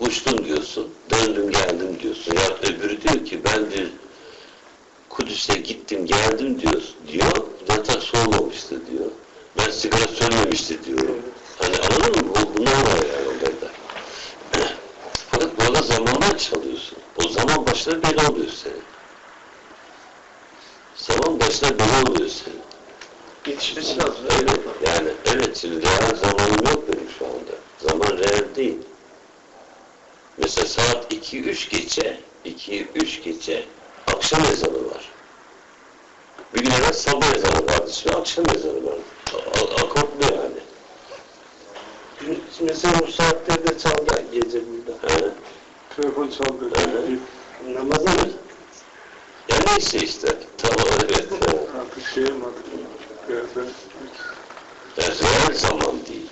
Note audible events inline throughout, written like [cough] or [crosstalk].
Uçtum diyorsun, döndüm geldim diyorsun. Ya öbürü diyor ki ben diyor Kudüs'e gittim geldim diyor. Diyor, yatak soğumamıştı diyor. Ben sigara sönmemişti diyorum. Hani anladın mı? Bu, bunlar var yani onlarda. [clears throat] Fakat bu arada zamandan çalıyorsun. O zaman başına bela oluyor senin. Zaman başına bela oluyor senin. Yetişmesi lazım. Evet, yani evet şimdi reel zamanım yok benim şu anda. Zaman reel değil. Mesela saat 2-3 geçe, 2-3 geçe akşam ezanı var. Bir gün evvel sabah ezanı vardı, şimdi akşam ezanı var. A- Akortlu yani. Mesela bu saatlerde çaldı gece burada. He. Telefon çaldı. Evet. Namaza mı? Ya neyse işte, tamam evet. Artık şey mi reel zaman değil.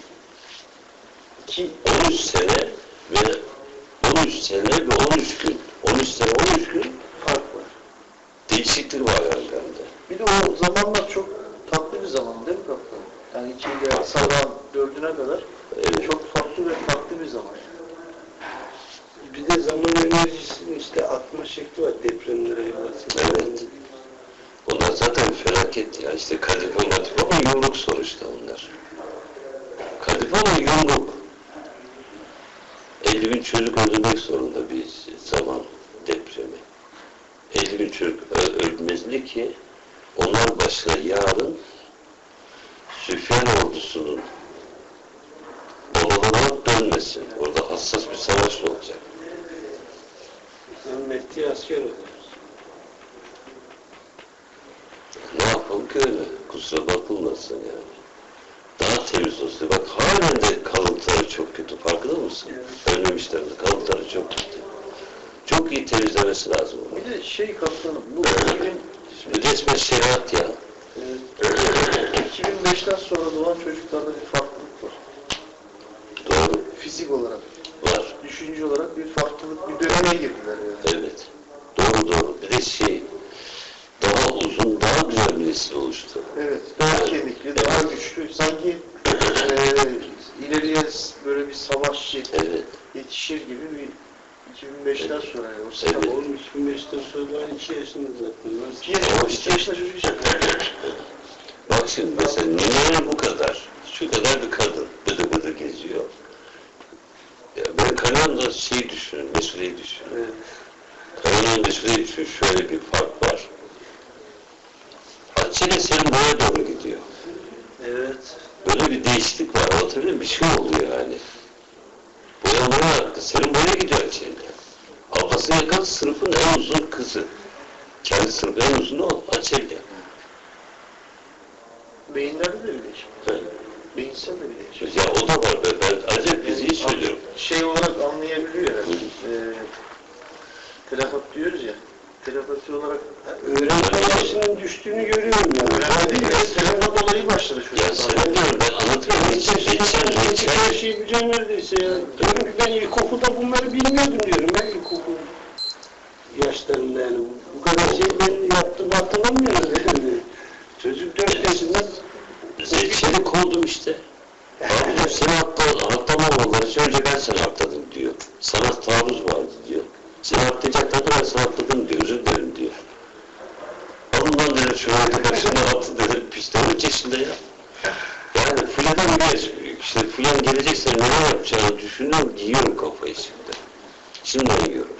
Ki 13 sene ve 13 sene ve 13 gün. 13 sene 13 gün Fark var. değişiklik var aralarında. Bir de o zamanlar çok tatlı bir zaman değil mi kaptan? Yani iki ile sabahın dördüne kadar Evet. çok farklı ve farklı bir zaman. Bir de zaman enerjisinin işte atma şekli var depremlere yol. Evet. Onlar zaten felaket ya. İşte kadife madife ama yumruk sonuçta onlar. Kadife ama yumruk. 50 bin çocuk öldürmek zorunda bir zaman depremi. 50 bin çocuk ö- ölmezli ki onlar başka yarın Süfyan ordusunun babalarına dönmesin. Orada hassas bir savaş olacak. Mehdi asker oluyoruz. Ne yapalım ki öyle? Kusura bakılmasın yani. Daha temiz olsun. Bak halen de kalıntıları çok kötü. Farkında mısın? Ölmemişler de kalıntıları çok kötü. Çok iyi temizlemesi lazım. Bir de şey kaptanım bu 2000, Şimdi resmen şeriat ya. e, 2005'ten sonra doğan çocuklarda bir farklılık var. Doğru. Fizik olarak, Var. düşünce olarak bir farklılık, bir döneme girdiler yani. Evet. Doğru doğru. Bir de şey daha uzun, daha güzel bir nesil oluştu. Evet, daha kemikli, daha güçlü. Sanki eee ileriye böyle bir savaşçı Evet. yetişir gibi bir 2005'ten sonra yani o Evet. Oğlum 2005'ten sonra ben 2 yaşında zaten. Ben İki yaşında, iki yaşında çocuk çıkıyor. Bak şimdi mesela Nine'nin bu kadar, şu kadar bir kadın bıdı bıdı geziyor. Ya ben Kanon'da şeyi düşünün, Mesude'yi düşünün. Evet. Kanon'un Mesude'yi düşün, şöyle bir fark var. Hatice'yle senin boya doğru gidiyor. Evet. Böyle bir değişiklik var, anlatabiliyor muyum? Bir şey oluyor yani. Senin boya gidiyor Hatice'yle. Ablası yakan sınıfın en uzun kızı. Kendi sınıfın en uzunu o, Hatice'yle. Beyinlerde de bir değişim. Evet. Beyinsel de bir değişim. Ya o da var be, ben acayip fiziği söylüyorum. Şey olarak anlayabiliyor yani. Eee telefat diyoruz ya. Telepati olarak öğrenme yaşının düştüğünü görüyorum yani. önemli değil mi? Telefat olayı başladı Ya çocuklar. sen diyorum ben anlatıyorum. Hiç, Geçen, geçen, geçen, geçen, her şeyi bileceğim neredeyse ya. Diyorum ki ben ilkokulda bunları bilmiyordum diyorum. Ben ilkokul yaşlarında yani. Bu kadar şey ben yaptığımı hatırlamıyorum yani. Çocuk dört yaşında Seni kovdum işte. Abi diyor, seni atla, atlamamaları için önce ben seni atladım diyor. Sana taarruz vardı diyor. Ben seni atladım diyor. Özür dilerim diyor. Alın lan dedim şuraya karşına attı dedim. Piste 13 yaşında ya. Yani Fulya'dan bir işte Fulyan gelecekse neler yapacağını düşünüyorum, giyiyorum kafayı şimdi. Şimdi yiyorum.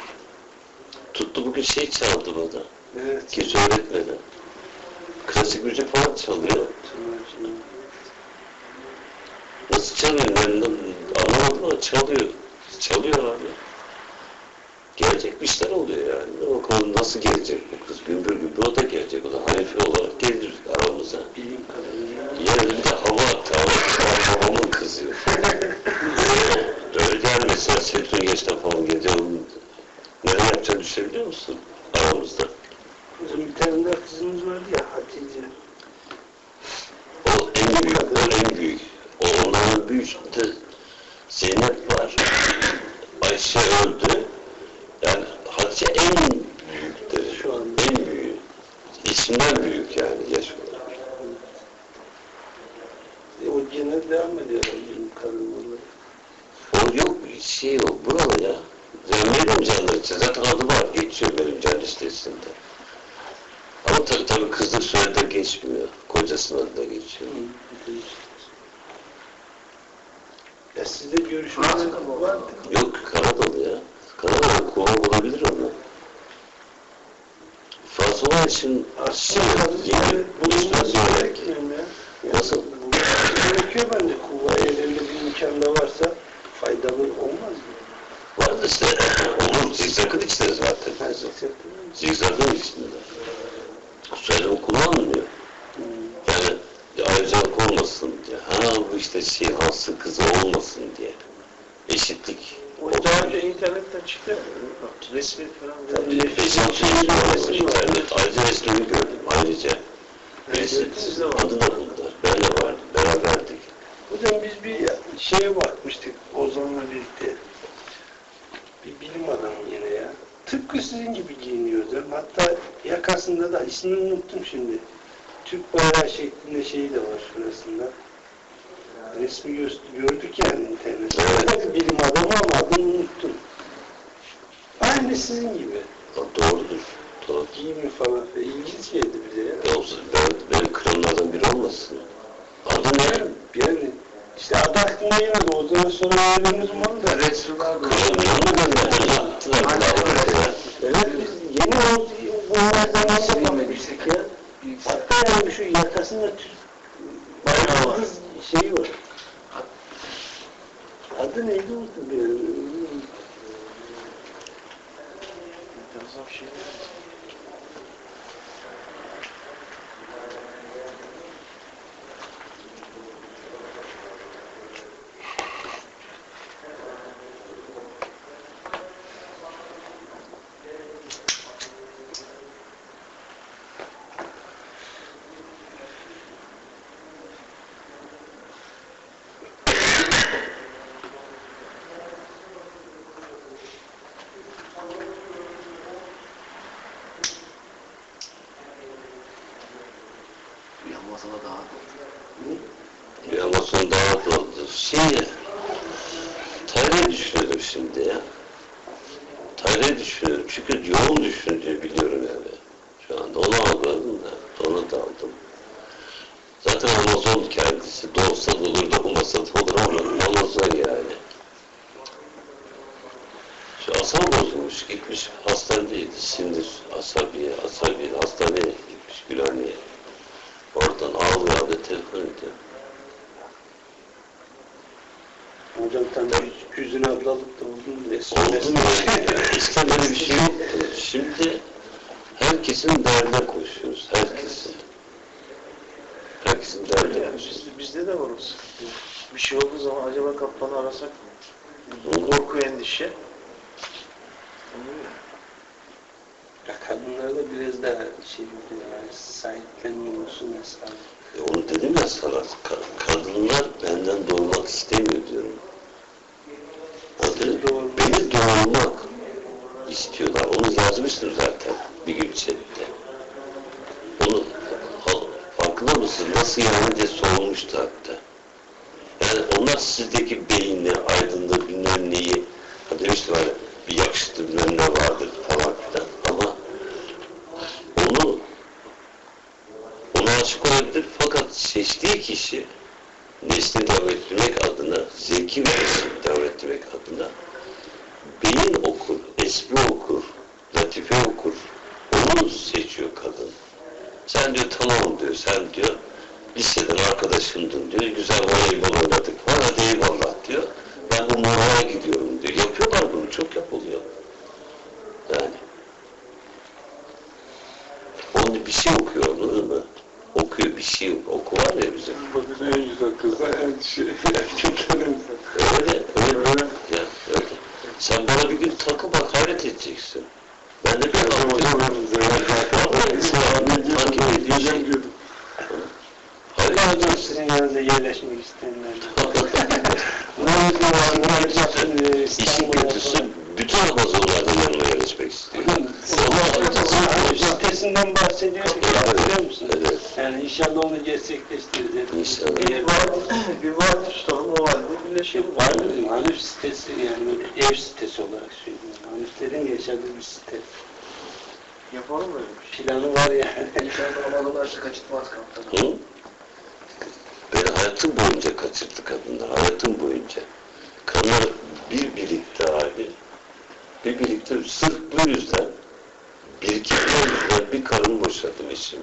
Tuttu bugün şey çaldı bana. Evet. Geç öğretmeden. Klasik müzik falan çalıyor. Nasıl çalıyor ben anlamadım ama çalıyor. Çalıyor abi. Gelecek bir işler oluyor yani. O konu nasıl gelecek bu kız? Gümbür gümbür o da gelecek. O da hanife olarak gelir aramıza. Kadarıyla. Yani bir de hava attı. Hava babamın kızı. [laughs] Öyle yani mesela Setun Geç'ten falan. Onun Neler yapacağını düşünebiliyor musun? Aramızda. Bizim bir tane daha kızımız vardı ya Hatice. O en büyük, o en büyük. O onların büyüğünde Zeynep var. Ayşe öldü. Yani Hatice en büyükleri Şu an. En büyüğü. İsimden büyük yani olarak. E, o gene devam ediyor. O yok şey o buralı ya. için zaten adı var, geçiyor bölümcen listesinde. Ama tabii tabii kızlık soyadı geçmiyor. Kocasının adı da geçiyor. Ya sizde mı var. var? Yok Kanadalı ya. Kanadalı kuva olabilir onu. İçin şey, yeni buluşmaz gerek. Nasıl? Gerekiyor bence kuvvaya elinde bir imkan da varsa faydalı olmaz mı? Var da işte olur zigzagın içinde zaten. Ben size Zigzagın içinde. Soyadımı kullanmıyor. Yani ayrıcalık olmasın diye. Ha bu işte şey Hans'ın kızı olmasın diye. Eşitlik. O daha önce internetten çıktı. Resmi falan. Eşitlik şey internet. Ayrıca resmini gördüm. Ayrıca. Var. adını da buldular. Ben de vardım. Beraberdik. Hocam biz bir şeye bakmıştık Ozan'la birlikte. Bir bilim adamı yine ya. Tıpkı sizin gibi giyiniyordu. Hatta yakasında da ismini unuttum şimdi. Türk bayrağı şeklinde şeyi de var şurasında. Resmi gö- gördük yani internette. O bir bilim adamı ama adını unuttum. Aynı sizin gibi. Ha, doğrudur. Doğru. Giyimi falan. filan. İlginç geldi bize ya. Ya, ben, benim krallardan biri olmasın. Adı ne? Yani işte adı aklıma gelmedi. O zaman sonra öğreniriz onu da. Var. Kralın yanına gönderdiler. Attılar. Evet biz yeni o bunlar zamanında bakmıştık ya. Hatta yani şu yakasında bayrağı var. Şeyi var. Adı neydi unuttum. Enteresan bir şey. Bir ama son daha da oldu. Şey, Tayre'yi düşünüyorum şimdi ya. Tayre'yi düşünüyorum. Çünkü yoğun düşündüğü biliyorum yani. Şu anda onu aldım da, onu da aldım. Zaten Amazon kendisi. Doğsa da olur, doğmasa da olur ama Amazon yani. Şu asam bozulmuş, gitmiş hastanedeydi. Sinir, asabiye, asabiye, hastaneye gitmiş Gülhane'ye. Telefon ediyor. Hocam tam yüz- yüzüne ablalık da. Oldu mu? Eskiden böyle bir şey yoktu. Şimdi herkesin derdine koşuyoruz. Herkesin. Herkesin derdine koşuyoruz. Bizde, bizde de var o sıkıntı. Bir şey olduğu zaman acaba kaptanı arasak mı? Korku endişe. Ya kadınlarda biraz daha şey yani sahiplenme olsun mesela. Dedim ya sana. ka- kadınlar benden doğurmak istemiyor diyorum. Beni doğurmak istiyorlar. Onu yazmıştım zaten bir gün chatte. Onu farkında mısın? Nasıl yani diye sorulmuştu hatta. Yani onlar sizdeki beyni, aydınlığı, bilmem neyi, ha demiştim hani bir yakışıklı bilmem ne vardır falan filan ama onu ona aşık olabilir fakat seçtiği kişi neslini devam ettirmek adına, zeki ve ettirmek adına beyin okur, espri okur, latife okur. Onu seçiyor kadın. Sen diyor tamam diyor, sen diyor liseden arkadaşımdın diyor, güzel voleybol oynadık falan, hadi eyvallah diyor. Ben bu moraya gidiyorum diyor. Yapıyorlar bunu, çok yapılıyor. Yani. Onun bir şey okuyor anladın mı? Okuyor bir şey oku var ya bizim. Bakın en güzel kızlar en şey, erkeklerin Öyle, öyle. Ya, öyle. Sen bana bir gün takı bak hayret edeceksin. Ben de bir takip ediyorsun. Hayır. Hocam sizin yanınıza yerleşmek isteyenler. İşin kötüsü bütün Amazonlardan yanıma yerleşmek istiyor. Ama ötesinden bahsediyoruz ya, biliyor musun? Yani inşallah onu gerçekleştiririz. İnşallah. [clears throat] Bir var, bir var o halde birleşelim. Var mı? Hanif sitesi yani böyle ev sitesi olarak söylüyorum. Haniflerin yaşadığı bir site. Yapalım öyle bir şey. Planı var yani. İnşallah alırlarsa kaçırtmaz kaptanı. Hı? Beni hayatım boyunca kaçırdı kadınlar, hayatım boyunca. Kadınlar bir birlikte abi, bir birlikte sırf bu yüzden, birikimden yüzden bir karın boşadım eşimi.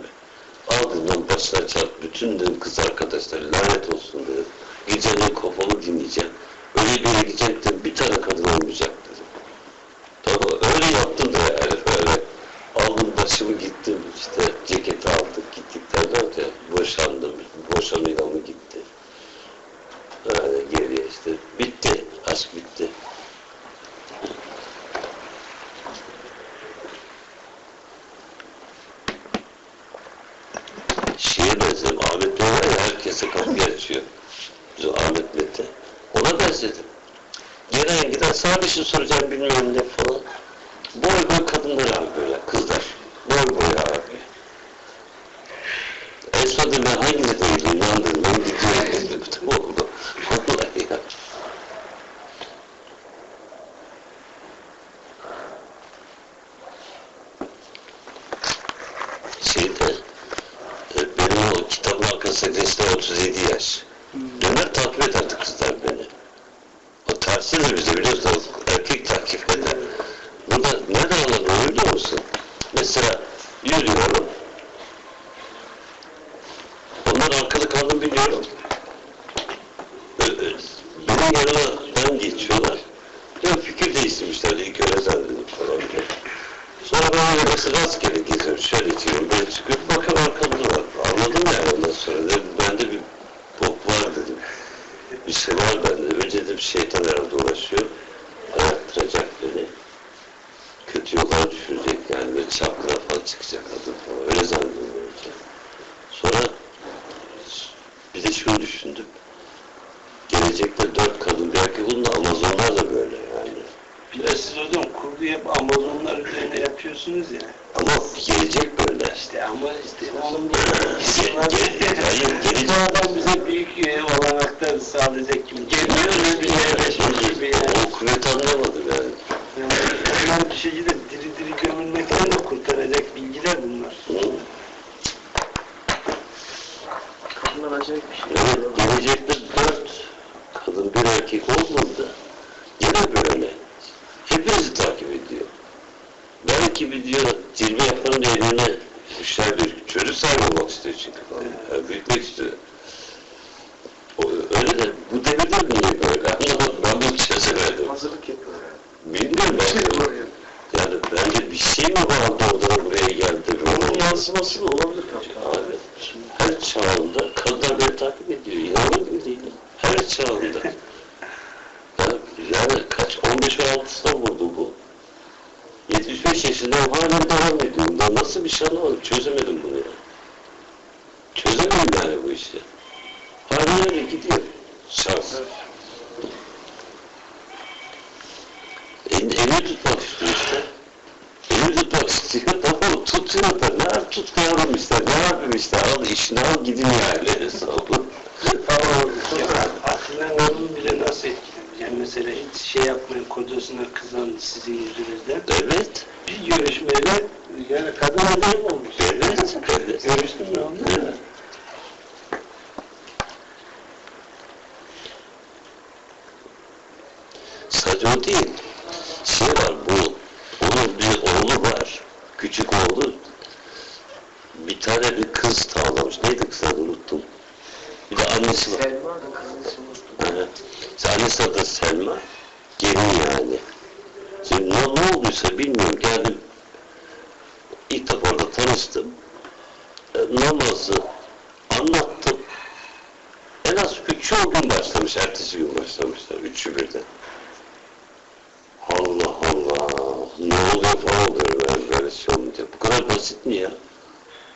Ardından başına çarp, bütün dedim kız arkadaşlar lanet olsun dedim. Gecenin kafalı dinleyeceğim. Öyle bir yere gidecektim, bir tane kadın olmayacak dedim. Tamam, öyle yaptım da yani böyle. Aldım başımı gittim işte ceketi aldık gittik derler de boşandım. Boşanıyla mı gitti. Öyle geriye işte bitti. Aşk bitti. Şeye benzedim. Ahmet Bey var ya herkese kapıyı açıyor. Bizim Ahmet Mete. Ona benzedim. Gelen giden bir şey soracağım bilmem ne falan. Boy boy kadınlar abi böyle kızlar. Boy boy abi. En son da ben hangisi değilim lan dedim. Ben gidiyorum dedim. Tamam mı? Vallahi ya. Şeyde arkasında resmen 37 yaş. Döner takip ederdi kızlar beni. O tersidir bize biliyorsunuz erkek takip eder. Burada nereden anladın biliyor musun? Mesela yürüyorum. Onlar arkalı kaldım biliyorum. Ee, Benim yanımdan geçiyorlar. Ya fikir değiştirmişler ilk öyle zannedip falan diye. Sonra ben öyle mesela rastgele geziyorum. Şöyle içiyorum, böyle çıkıyorum. Bakın arkamda var. Anladım yani ondan sonra. Dedim, bende bir bok var dedim. Bir şey var bende. Önce dedim şeytan herhalde uğraşıyor. Ayattıracak beni. Kötü yola düşürecek yani. Böyle çapkına falan çıkacak kadın falan. Öyle zannediyorum önce. Sonra bir de şunu düşündüm. Gelecekte dört kadın bir erkek olun da Amazonlar da böyle yani. Bir de siz hocam kurgu hep Amazonlar üzerine yapıyorsunuz ya. Ama gelecek böyle. İşte ama işte onun Ge- ge- hayır, gelecek. Bu adam bize büyük e, olanaklar sağlayacak gibi. Geliyor ve bir yerleşmiş gibi yani. O kuvvet anlamadım yani. yani onlar bir şekilde diri diri gömülmekten de kurtaracak bilgiler bunlar. Kadınlar acayip bir şey. Evet, gelecekte dört kadın bir erkek olmadı. Yine böyle. Hepinizi takip ediyor. Belki bir diyor, zirve yapanın eline düşer bir çocuk sahibi olmak istiyor çünkü. Yani büyütmek istiyor. O, öyle de bu devirde niye böyle? Ben bunu çözemedim. Hazırlık yapıyorlar yani. Bilmiyorum ben de. Yani bence bir şey mi vardı orada buraya geldi? Onun yansıması da olabilir. Abi, her çağında kadınlar beni takip ediyor. İnanır gibi değilim. Her çağında. yani, yani kaç? 15-16'sında vurdu bu. 75 yaşındayım hala devam ediyorum. Nasıl bir şey anlamadım. Çözemedim bunu ya. Çözemedim yani bu işi. Hala öyle gidiyor. Şans. El, elini tutmak istiyor işte. Elini tutmak istiyor. [laughs] Tamam tutuyor da ne yap tut yavrum işte. Ne yapayım işte. Al işini al gidin yani. Sonra- [laughs] Tamam. Ya, aklına onun bile nasıl etkilemiş? Yani mesela hiç şey yapmayın kocasına kızan sizin yüzünüzden. Evet. Bir görüşmeyle yani kadın acayip olmuş. Evet. Evet. Görüştün mü onunla? Evet. Sadece o değil. Şey var bu, onun bir oğlu var. Küçük oğlu. Bir tane bir kız tavlamış. Neydi kız adı unuttum. Bir de annesi var. Selma da kızın ismini unuttum. Evet. İşte annesi adı Selma. Gelin yani. Şimdi ne, ne olduysa bilmiyorum. Geldim. İlk defa orada tanıştım. E, namazı anlattım. En az üçü gün başlamış. Ertesi gün başlamışlar. Üçü birden. Allah Allah. Ne oluyor falan oluyor ben böyle şey olunca. Bu kadar basit mi ya?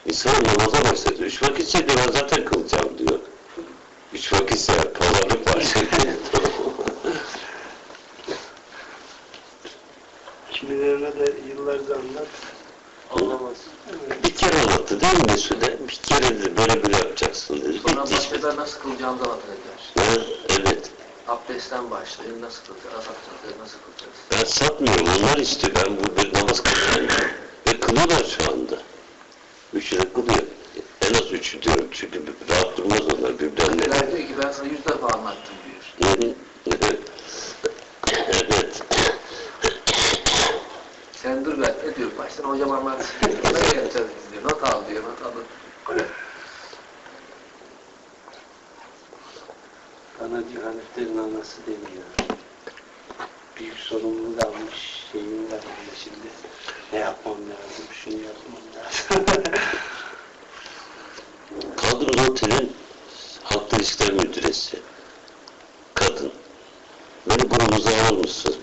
İnsan namaza başladı. Üç vakit şey ben zaten kılacağım diyor. Üç vakit ya, pazarlık var. [laughs] de yıllarca anlat. Anlamaz. bir kere anlattı değil mi Mesude? Bir kere dedi böyle böyle yapacaksın dedi. Sonra Bitti iş. başkalar nasıl kılacağını da anlatacaklar. Ha, evet. Abdestten başlayın. Nasıl kılacağız? Abdestten nasıl kılacağız? Ben satmıyorum. Onlar istiyor. Ben bu bir namaz kılıyorum. Ve kılıyorlar şu anda. Üç yıl kılıyor. En az üçü diyorum. Çünkü rahat durmaz onlar birbirlerine. Abdüler diyor ki ben sana yüz defa anlattım diyor. Evet. müdür ver, ediyor. Baştan hocam anlatsın. Ne yapacağız diyor. Not al diyor, not alın. Bana diyor Haniflerin anası demiyor. Büyük sorumluluğu da almış, şeyim var bende şimdi. Ne yapmam lazım, şunu yapmam lazım. [laughs] Kadın Otel'in halkla ilişkiler müdüresi. Kadın. Beni burnunuza alır mısınız?